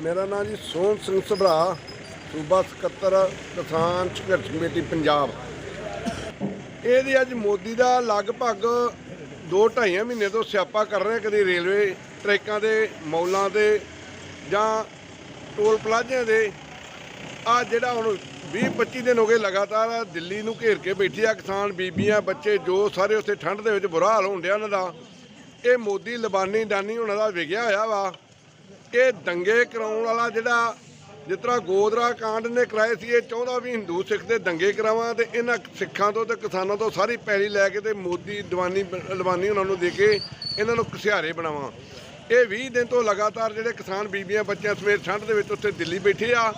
ਮੇਰਾ ਨਾਂ ਜੀ ਸੋਹਣ ਸਿੰਘ ਸਭਰਾ, ਸੂਬਾ ਸਕੱਤਰ, ਕਿਸਾਨ ਸੰਘਰਸ਼ ਕਮੇਟੀ, ਪੰਜਾਬ। ਇਹਦੀ ਅੱਜ ਮੋਦੀ ਦਾ ਲਗਭਗ 2.5 ਮਹੀਨੇ ਤੋਂ ਸਿਆਪਾ ਕਰ ਰਿਹਾ ਕਦੀ ਰੇਲਵੇ ਟਰੈਕਾਂ ਦੇ, ਮੌਲਾਂ ਦੇ ਜਾਂ ਟੋਲ ਪਲਾਜ਼ਿਆਂ ਦੇ। ਆ ਜਿਹੜਾ ਹੁਣ 20 25 ਦਿਨ ਹੋ ਗਏ ਲਗਾਤਾਰ ਦਿੱਲੀ ਨੂੰ ਘੇਰ ਕੇ ਬੈਠੀ ਆ ਕਿਸਾਨ ਬੀਬੀਆਂ, ਬੱਚੇ, ਜੋ ਸਾਰੇ ਉੱਥੇ ਠੰਡ ਦੇ ਵਿੱਚ ਬੁਰਾ ਹਾਲ ਹੋਣ ਡਿਆ ਉਹਨਾਂ ਦਾ। ਇਹ ਮੋਦੀ, ਲਬਾਨੀ, ਡਾਨੀ ਉਹਨਾਂ ਦਾ ਵਿਗਿਆ ਹੋਇਆ ਵਾ। ਇਹ ਦੰਗੇ ਕਰਾਉਣ ਵਾਲਾ ਜਿਹੜਾ ਜਿਸ ਤਰ੍ਹਾਂ ਗੋਦਰਾ ਕਾਂਡ ਨੇ ਕਰਾਏ ਸੀ, ਇਹ ਚਾਹੁੰਦਾ ਵੀ ਹਿੰਦੂ ਸਿੱਖ ਦੇ ਦੰਗੇ ਕਰਾਵਾਂ ਤੇ ਇਹਨਾਂ ਸਿੱਖਾਂ ਤੋਂ ਤੇ ਕਿਸਾਨਾਂ ਤੋਂ ਸਾਰੀ ਪੈਲੀ ਲੈ ਕੇ ਤੇ ਮੋਦੀ ਦੀਵਾਨੀ ਲਵਾਨੀ ਉਹਨਾਂ ਨੂੰ ਦੇ ਕੇ ਇਹਨਾਂ ਨੂੰ ਘਸਿਆਰੇ ਬਣਾਵਾਂ। ਇਹ 20 ਦਿਨ ਤੋਂ ਲਗਾਤਾਰ ਜਿਹੜੇ ਕਿਸਾਨ ਬੀਬੀਆਂ ਬੱਚਿਆਂ ਸਮੇਤ ਠੰਡ ਦੇ ਵਿੱਚ ਉੱਥੇ ਦਿੱਲੀ ਬੈਠੇ ਆ।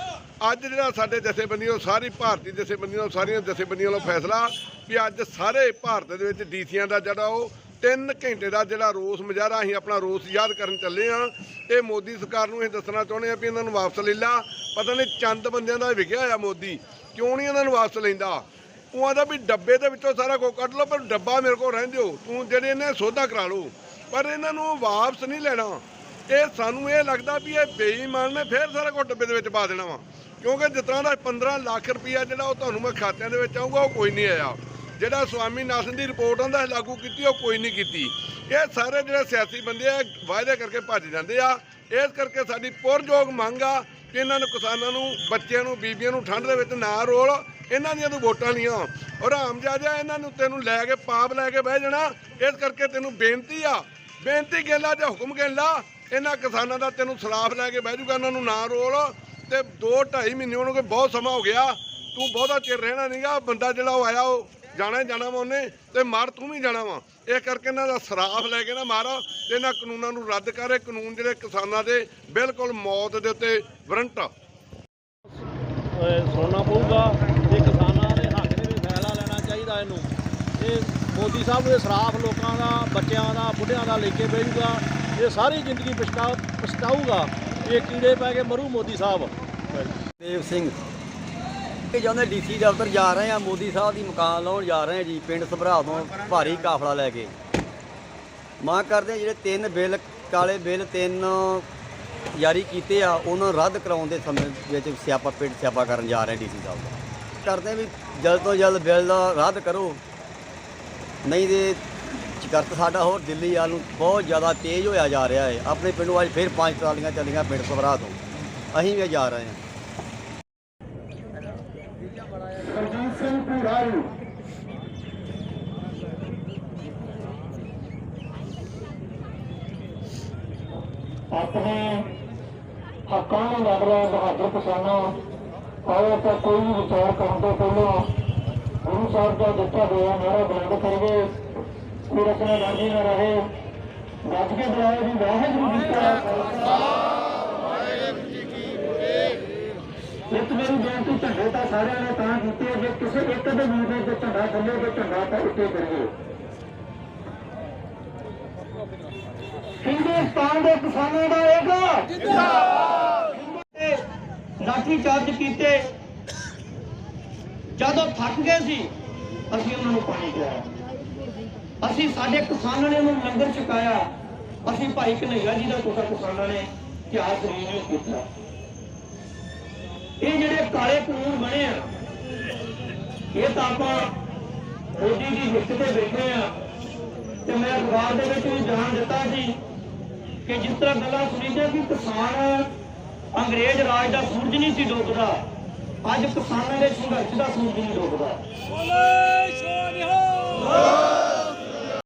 ਅੱਜ ਜਿਹੜਾ ਸਾਡੇ ਜਥੇਬੰਦੀਆਂ ਸਾਰੀ ਭਾਰਤੀ ਜਥੇਬੰਦੀਆਂ ਸਾਰੀਆਂ ਜਥੇਬੰਦੀਆਂ ਵੱਲੋਂ ਫੈਸਲਾ ਵੀ ਅੱਜ ਸਾਰੇ ਭਾਰਤ ਦੇ ਵਿੱਚ ਡੀਸੀਆਂ ਦਾ ਜਿਹੜਾ ਉਹ 3 ਘੰਟੇ ਦਾ ਜਿਹੜਾ ਰੋਸ ਮੁਜ਼ਾਹਰਾ ਅਸੀਂ ਆਪਣਾ ਰੋਸ ਯਾਦ ਕਰਨ ਚੱਲੇ ਆ। ਇਹ ਮੋਦੀ ਸਰਕਾਰ ਨੂੰ ਇਹ ਦੱਸਣਾ ਚਾਹੁੰਦੇ ਆ ਵੀ ਇਹਨਾਂ ਨੂੰ ਵਾਪਸ ਲੈ ਲਾ। ਪਤਾ ਨਹੀਂ ਚੰਦ ਬੰਦਿਆਂ ਦਾ ਵਿਗਿਆ ਹੋਇਆ ਮੋਦੀ। ਕਿਉਂ ਨਹੀਂ ਇਹਨਾਂ ਨੂੰ ਵਾਪਸ ਲੈਂਦਾ? ਉਹ ਆਂਦਾ ਵੀ ਡੱਬੇ ਦੇ ਵਿੱਚੋਂ ਸਾਰਾ ਕੁਝ ਕੱਢ ਲਓ, ਪਰ ਡੱਬਾ ਮੇਰੇ ਕੋਲ ਰਹਿੰਦੇ ਹੋ ਤੂੰ ਜਿਹੜੇ ਇਹਨੇ ਸੌਦਾ ਕਰਾ ਲਓ। ਪਰ ਇਹਨਾਂ ਨੂੰ ਵਾਪਸ ਨਹੀਂ ਲੈਣਾ। ਇਹ ਸਾਨੂੰ ਇਹ ਲੱਗਦਾ ਵੀ ਇਹ ਬੇਈਮਾਨ ਨੇ ਫੇਰ ਸਾਰਾ ਕੁਝ ਡੱਬੇ ਦੇ ਵਿੱਚ ਪਾ ਦੇਣਾ ਵਾ। ਕਿਉਂਕਿ ਜਿਸ ਤਰ੍ਹਾਂ ਦਾ 15 ਲੱਖ ਰੁਪਇਆ ਜਿਹੜਾ ਉਹ ਤੁਹਾਨੂੰ ਮੈਂ ਖਾਤਿਆਂ ਦੇ ਵਿੱਚ ਆਊਗਾ, ਉਹ ਕੋਈ ਨਹੀਂ ਆਇਆ। ਜਿਹੜਾ ਸਵਾਮੀ ਨਾਥਨ ਦੀ ਰਿਪੋਰਟ ਆਂਦਾ ਲਾਗੂ ਕੀਤੀ, ਉਹ ਕੋਈ ਨਹੀਂ ਕੀਤੀ। ਇਹ ਸਾਰੇ ਜਿਹੜੇ ਸਿਆਸੀ ਬੰਦੇ ਆ, ਵਾਅਦੇ ਕਰਕੇ ਭੱਜ ਜਾਂਦੇ ਆ। ਇਸ ਕਰਕੇ ਸਾਡੀ ਪੁਰਜੋਗ ਮੰਗ ਆ ਕਿ ਇਹਨਾਂ ਨੂੰ ਕਿਸਾਨਾਂ ਨੂੰ, ਬੱਚਿਆਂ ਨੂੰ, ਬੀਬੀਆਂ ਨੂੰ ਠੰਡ ਦੇ ਵਿੱਚ ਨਾ ਰੋਲ। ਇਹਨਾਂ ਦੀਆਂ ਤੂੰ ਵੋਟਾਂ ਲੀਆਂ ਔਰ ਆਮਜਾਜਾ ਇਹਨਾਂ ਨੂੰ ਤੈਨੂੰ ਲੈ ਕੇ, ਪਾਪ ਲੈ ਕੇ ਬਹਿ ਜਾਣਾ। ਇਸ ਕਰਕੇ ਤੈਨੂੰ ਬੇਨਤੀ ਆ। ਬੇਨਤੀ ਗਿੱਲਾ ਤੇ ਹੁਕਮ ਗਿੱਲਾ ਇਹਨਾਂ ਕਿਸਾਨਾਂ ਦਾ ਤੈਨੂੰ ਸਲਾਫ ਲੈ ਕੇ ਬਹਿ ਜੂਗਾ ਇਹਨਾਂ ਨੂੰ ਨਾ ਰੋਲ। ਤੇ 2 2.5 ਮਹੀਨੇ ਉਹਨੂੰ ਕੋਈ ਬਹੁਤ ਸਮਾਂ ਹੋ ਗਿਆ। ਤੂੰ ਬਹੁਤਾ ਚਿਰ ਰਹਿਣਾ ਨਹੀਂਗਾ ਬੰਦਾ ਜਿਹੜਾ ਉਹ ਆਇਆ, ਉਹ ਜਾਣਾ ਹੀ ਜਾਣਾ ਵਾ ਉਹਨੇ ਤੇ ਮਾਰ ਤੂੰ ਵੀ ਜਾਣਾ ਵਾ। ਇਹ ਕਰਕੇ ਇਹਨਾਂ ਦਾ ਸਰਾਫ ਲੈ ਕੇ ਨਾ ਮਾਰ ਤੇ ਇਹਨਾਂ ਕਾਨੂੰਨਾਂ ਨੂੰ ਰੱਦ ਕਰ ਇਹ ਕਾਨੂੰਨ ਜਿਹੜੇ ਕਿਸਾਨਾਂ ਦੇ ਬਿਲਕੁਲ ਮੌਤ ਦੇ ਉੱਤੇ ਵਾਰੰਟ ਸੁਣਨਾ ਪਊਗਾ ਤੇ ਕਿਸਾਨਾਂ ਦੇ ਹੱਕ ਦੇ ਵਿੱਚ ਫੈਸਲਾ ਲੈਣਾ ਚਾਹੀਦਾ ਇਹਨੂੰ। ਇਹ ਮੋਦੀ ਸਾਹਿਬ ਦੇ ਸਰਾਫ ਲੋਕਾਂ ਦਾ ਬੱਚਿਆਂ ਦਾ ਬੁੱਢਿਆਂ ਦਾ ਲੈ ਕੇ ਬਹਿਜੂਗਾ ਇਹ ਸਾਰੀ ਜ਼ਿੰਦਗੀ ਪਛਤਾ ਪਛਤਾਊਗਾ। ਇਹ ਕੀੜੇ ਪੈ ਕੇ ਮਰੂ ਮੋਦੀ ਸਾਹਿਬ। ਦੇਵ ਸਿੰਘ ਇਹ ਜਾਂਦੇ ਡੀਸੀ ਦਫ਼ਤਰ ਜਾ ਰਹੇ ਆ, ਮੋਦੀ ਸਾਹਿਬ ਦੀ ਮਕਾਨ ਲਾਉਣ ਜਾ ਰਹੇ ਆ ਜੀ, ਪਿੰਡ ਸਭਰਾ ਤੋਂ ਭਾਰੀ ਕਾਫਲਾ ਲੈ ਕੇ। ਮਾਂ ਕਰਦੇ ਆ ਜਿਹੜੇ ਤਿੰਨ ਬਿੱਲ, ਕਾਲੇ ਬਿੱਲ ਤਿੰਨ ਜਾਰੀ ਕੀਤੇ ਆ, ਉਹਨਾਂ ਨੂੰ ਰੱਦ ਕਰਾਉਣ ਦੇ ਸਮੇਂ ਵਿੱਚ ਸਿਆਪਾ, ਪਿੰਡ ਸਿਆਪਾ ਕਰਨ ਜਾ ਰਹੇ ਡੀਸੀ ਸਾਹਿਬ ਦਾ ਕਰਦੇ ਵੀ ਜਲਦ ਤੋਂ ਜਲਦ ਬਿੱਲ ਰੱਦ ਕਰੋ। ਨਹੀਂ ਤੇ ਚਕਰਤ ਸਾਡਾ ਹੋਰ ਦਿੱਲੀ ਵੱਲ ਨੂੰ ਬਹੁਤ ਜ਼ਿਆਦਾ ਤੇਜ਼ ਹੋਇਆ ਜਾ ਰਿਹਾ ਹੈ। ਆਪਣੇ ਪਿੰਡੋਂ ਅੱਜ ਫਿਰ ਪੰਜ ਟਰਾਲੀਆਂ ਚੱਲੀਆਂ ਪਿੰਡ ਸਭਰਾ ਤੋਂ। ਅਸੀਂ ਵੀ ਜਾ ਰਹੇ ਹਾਂ। ਸਰਜੀਤ ਸਿੰਘ ਭੂਰਾਰੂ। ਆਪਣੇ ਹੱਕਾਂ ਨੂੰ ਲੱਗ ਰਿਹਾ ਬਹਾਦਰ ਕਿਸਾਨਾਂ ਆਓ ਤਾਂ ਕੋਈ ਵੀ ਵਿਚਾਰ ਕਰਨ ਤੋਂ ਪਹਿਲਾਂ ਗੁਰੂ ਸਾਹਿਬ ਦਾ ਦਿੱਤਾ ਹੋਇਆ ਨਾਰਾ ਬੁਲੰਦ ਕਰੀਏ। ਕੋਈ ਰਸਨਾ ਰਾਜੀ ਨਾ ਰਹੇ। ਰੱਜ ਕੇ ਬੁਲਾਏ ਵੀ ਵਾਹਿਗੁਰੂ ਜੀ ਕਾ ਖਾਲਸਾ। ਬੇਨਤੀ ਝੰਡੇ ਤਾਂ ਸਾਰਿਆਂ ਨੇ ਤਾਂ ਕੀਤੀ ਜੇ ਕਿਸੇ ਇੱਕ ਦੇ ਮੂਹਰੇ ਤੇ ਝੰਡਾ, ਥੱਲੇ ਤੇ ਝੰਡਾ ਤਾਂ ਉੱਤੇ ਕਰੀਏ। ਹਿੰਦੁਸਤਾਨ ਦੇ ਕਿਸਾਨਾਂ ਦਾ ਏਕਾ ਜਿੰਦਾਬਾਦ ਲਾਠੀ ਚਾਰਜ ਕੀਤੇ, ਜਦੋਂ ਥੱਕ ਗਏ ਸੀ, ਅਸੀਂ ਉਹਨਾਂ ਨੂੰ ਪਾਣੀ ਪਿਆਇਆ ਅਸੀਂ ਸਾਡੇ ਕਿਸਾਨਾਂ ਨੇ ਉਹਨੂੰ ਲੰਗਰ ਛਕਾਇਆ। ਅਸੀਂ ਭਾਈ ਕਨਈਆ ਜੀ ਦਾ ਕੋਟਾ ਕਿਸਾਨਾਂ ਨੇ ਇਤਿਹਾਸ ਰੀਨਿਊ ਕੀਤਾ। ਕਾਲੇ ਕਾਨੂੰਨ ਬਣੇ ਆ। ਇਹ ਤਾਂ ਆਪਾਂ ਮੋਦੀ ਦੀ ਹਿੱਤ ਤੇ ਬੈਠੇ ਆ। ਤੇ ਮੈਂ ਅਖਬਾਰ ਦੇ ਵਿੱਚ ਵੀ ਜਾਣ ਦਿੱਤਾ ਸੀ ਕਿ ਜਿਸ ਤਰ੍ਹਾਂ ਗੱਲਾਂ ਸੁਣੀਦੇ ਕਿ ਕਿਸਾਨ ਅੰਗਰੇਜ਼ ਰਾਜ ਦਾ ਸੂਰਜ ਨਹੀਂ ਸੀ ਡੁੱਬਦਾ, ਅੱਜ ਕਿਸਾਨਾਂ ਦੇ ਸੰਘਰਸ਼ ਦਾ ਸੂਰਜ ਨਹੀਂ ਡੁੱਬਦਾ।